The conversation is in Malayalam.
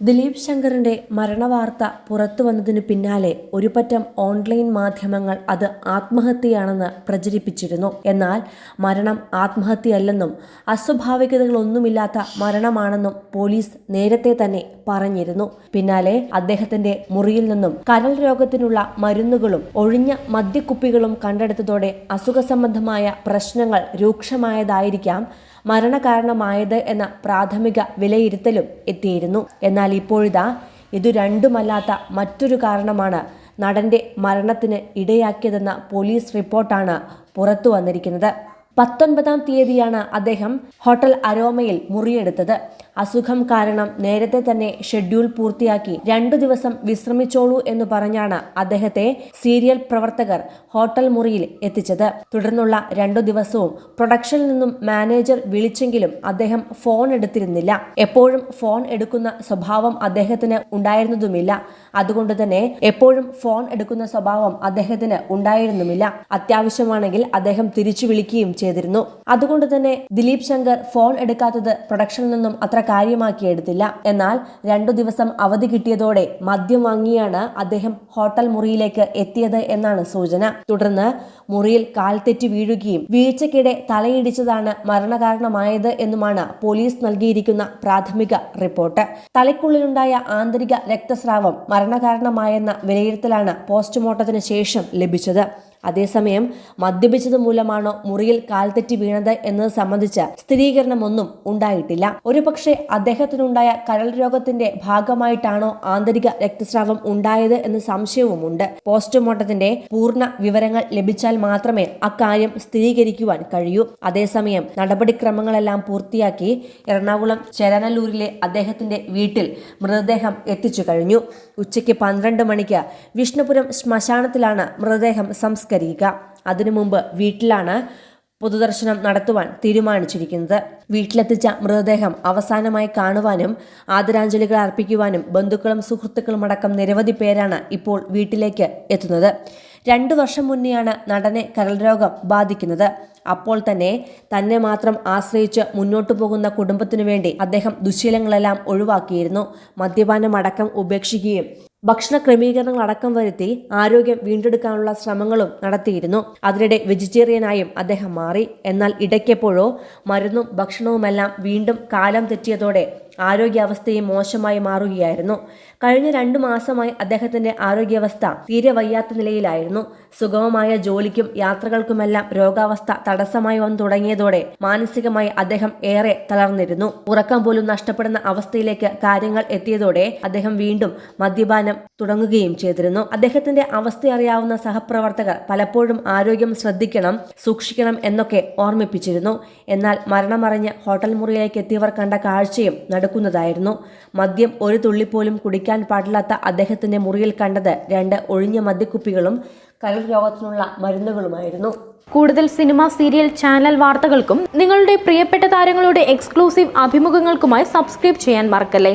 ദിലീപ് ശങ്കറിന്റെ മരണവാർത്ത പുറത്തു വന്നതിനു പിന്നാലെ ഒരുപറ്റം ഓൺലൈൻ മാധ്യമങ്ങൾ അത് ആത്മഹത്യയാണെന്ന് പ്രചരിപ്പിച്ചിരുന്നു. എന്നാൽ മരണം ആത്മഹത്യയല്ലെന്നും അസ്വാഭാവികതകളൊന്നുമില്ലാത്ത മരണമാണെന്നും പോലീസ് നേരത്തെ തന്നെ പറഞ്ഞിരുന്നു. പിന്നാലെ അദ്ദേഹത്തിന്റെ മുറിയിൽ നിന്നും കരൾ രോഗത്തിനുള്ള മരുന്നുകളും ഒഴിഞ്ഞ മദ്യക്കുപ്പികളും കണ്ടെടുത്തതോടെ അസുഖസംബന്ധമായ പ്രശ്നങ്ങൾ രൂക്ഷമായതായിരിക്കാം മരണകാരണമായത് എന്ന പ്രാഥമിക വിലയിരുത്തലും എത്തിയിരുന്നു. എന്നാൽ ഇപ്പോഴിതാ ഇതു രണ്ടുമല്ലാത്ത മറ്റൊരു കാരണമാണ് നടന്റെ മരണത്തിന് ഇടയാക്കിയതെന്ന പോലീസ് റിപ്പോർട്ടാണ് പുറത്തു വന്നിരിക്കുന്നത്. പത്തൊൻപതാം തീയതിയാണ് അദ്ദേഹം ഹോട്ടൽ അരോമയിൽ മുറിയെടുത്തത്. അസുഖം കാരണം നേരത്തെ തന്നെ ഷെഡ്യൂൾ പൂർത്തിയാക്കി രണ്ടു ദിവസം വിശ്രമിച്ചോളൂ എന്ന് പറഞ്ഞാണ് അദ്ദേഹത്തെ സീരിയൽ പ്രവർത്തകർ ഹോട്ടൽ മുറിയിൽ എത്തിച്ചത്. തുടർന്നുള്ള രണ്ടു ദിവസവും പ്രൊഡക്ഷനിൽ നിന്നും മാനേജർ വിളിച്ചെങ്കിലും അദ്ദേഹം ഫോൺ എടുത്തിരുന്നില്ല. എപ്പോഴും ഫോൺ എടുക്കുന്ന സ്വഭാവം അദ്ദേഹത്തിന് ഉണ്ടായിരുന്നതുമില്ല. അതുകൊണ്ട് തന്നെ എപ്പോഴും ഫോൺ എടുക്കുന്ന സ്വഭാവം അദ്ദേഹത്തിന് ഉണ്ടായിരുന്നുമില്ല. അത്യാവശ്യമാണെങ്കിൽ അദ്ദേഹം തിരിച്ചു വിളിക്കുകയും ചെയ്തിരുന്നു. അതുകൊണ്ട് തന്നെ ദിലീപ് ശങ്കർ ഫോൺ എടുക്കാത്തത് പ്രൊഡക്ഷനിൽ നിന്നും അത്ര കാര്യമാക്കിയെടുത്തില്ല. എന്നാൽ രണ്ടു ദിവസം അവധി കിട്ടിയതോടെ മദ്യം വാങ്ങിയാണ് അദ്ദേഹം ഹോട്ടൽ മുറിയിലേക്ക് എത്തിയത് എന്നാണ് സൂചന. തുടർന്ന് മുറിയിൽ കാൽ തെറ്റി വീഴുകയും വീഴ്ചയ്ക്കിടെ തലയിടിച്ചതാണ് മരണകാരണമായത് എന്നുമാണ് പോലീസ് നൽകിയിരിക്കുന്ന പ്രാഥമിക റിപ്പോർട്ട്. തലയ്ക്കുള്ളിലുണ്ടായ ആന്തരിക രക്തസ്രാവം മരണകാരണമായെന്ന വിലയിരുത്തലാണ് പോസ്റ്റ്മോർട്ടത്തിന് ശേഷം ലഭിച്ചത്. അതേസമയം മദ്യപിച്ചത് മൂലമാണോ മുറിയിൽ കാൽതെറ്റി വീണത് എന്നത് സംബന്ധിച്ച് സ്ഥിരീകരണമൊന്നും ഉണ്ടായിട്ടില്ല. ഒരുപക്ഷെ അദ്ദേഹത്തിനുണ്ടായ കരൾ രോഗത്തിന്റെ ഭാഗമായിട്ടാണോ ആന്തരിക രക്തസ്രാവം ഉണ്ടായത് എന്ന സംശയവുമുണ്ട്. പോസ്റ്റ്മോർട്ടത്തിന്റെ പൂർണ വിവരങ്ങൾ ലഭിച്ചാൽ മാത്രമേ അക്കാര്യം സ്ഥിരീകരിക്കുവാൻ കഴിയൂ. അതേസമയം നടപടിക്രമങ്ങളെല്ലാം പൂർത്തിയാക്കി എറണാകുളം ചേരാനല്ലൂരിലെ അദ്ദേഹത്തിന്റെ വീട്ടിൽ മൃതദേഹം എത്തിച്ചു കഴിഞ്ഞു. ഉച്ചയ്ക്ക് പന്ത്രണ്ട് മണിക്ക് വിഷ്ണുപുരം ശ്മശാനത്തിലാണ് മൃതദേഹം സംസ്കരിക്കുക. അതിനു മുമ്പ് വീട്ടിലാണ് പൊതുദർശനം നടത്തുവാൻ തീരുമാനിച്ചിരിക്കുന്നത്. വീട്ടിലെത്തിച്ച മൃതദേഹം അവസാനമായി കാണുവാനും ആദരാഞ്ജലികൾ അർപ്പിക്കുവാനും ബന്ധുക്കളും സുഹൃത്തുക്കളും അടക്കം നിരവധി പേരാണ് ഇപ്പോൾ വീട്ടിലേക്ക് എത്തുന്നത്. രണ്ടു വർഷം മുന്നെയാണ് നടനെ കരൾ രോഗം ബാധിക്കുന്നത്. അപ്പോൾ തന്നെ തന്നെ മാത്രം ആശ്രയിച്ച് മുന്നോട്ടു പോകുന്ന കുടുംബത്തിനു വേണ്ടി അദ്ദേഹം ദുശീലങ്ങളെല്ലാം ഒഴിവാക്കിയിരുന്നു. മദ്യപാനം അടക്കം ഉപേക്ഷിക്കുകയും ഭക്ഷണ ക്രമീകരണങ്ങൾ അടക്കം വരുത്തി ആരോഗ്യം വീണ്ടെടുക്കാനുള്ള ശ്രമങ്ങളും നടത്തിയിരുന്നു. അതിനിടെ വെജിറ്റേറിയനായും അദ്ദേഹം മാറി. എന്നാൽ ഇടയ്ക്കെപ്പോഴോ മരുന്നും ഭക്ഷണവുമെല്ലാം വീണ്ടും കാലം തെറ്റിയതോടെ ആരോഗ്യാവസ്ഥയും മോശമായി മാറുകയായിരുന്നു. കഴിഞ്ഞ രണ്ടു മാസമായി അദ്ദേഹത്തിന്റെ ആരോഗ്യാവസ്ഥ തീരെ വയ്യാത്ത നിലയിലായിരുന്നു. സുഗമമായ ജോലിക്കും യാത്രകൾക്കുമെല്ലാം രോഗാവസ്ഥ തടസ്സമായി വന്നു തുടങ്ങിയതോടെ മാനസികമായി അദ്ദേഹം ഏറെ തളർന്നിരുന്നു. ഉറക്കം പോലും നഷ്ടപ്പെടുന്ന അവസ്ഥയിലേക്ക് കാര്യങ്ങൾ എത്തിയതോടെ അദ്ദേഹം വീണ്ടും മദ്യപാനം തുടങ്ങുകയും ചെയ്തിരുന്നു. അദ്ദേഹത്തിന്റെ അവസ്ഥ അറിയാവുന്ന സഹപ്രവർത്തകർ പലപ്പോഴും ആരോഗ്യം ശ്രദ്ധിക്കണം സൂക്ഷിക്കണം എന്നൊക്കെ ഓർമ്മിപ്പിച്ചിരുന്നു. എന്നാൽ മരണമറിഞ്ഞ് ഹോട്ടൽ മുറിയിലേക്ക് എത്തിയവർ കണ്ട കാഴ്ചയും നടക്കുന്നതായിരുന്നു. മദ്യം ഒരു തുള്ളിപ്പോലും കുടിക്കാൻ പാടില്ലാത്ത അദ്ദേഹത്തിന്റെ മുറിയിൽ കണ്ടത് രണ്ട് ഒഴിഞ്ഞ മദ്യക്കുപ്പികളും കരൾ രോഗത്തിനുള്ള മരുന്നുകളുമായിരുന്നു. കൂടുതൽ സിനിമ സീരിയൽ ചാനൽ വാർത്തകൾക്കും നിങ്ങളുടെ പ്രിയപ്പെട്ട താരങ്ങളുടെ എക്സ്ക്ലൂസീവ് അഭിമുഖങ്ങൾക്കുമായി സബ്സ്ക്രൈബ് ചെയ്യാൻ മറക്കല്ലേ?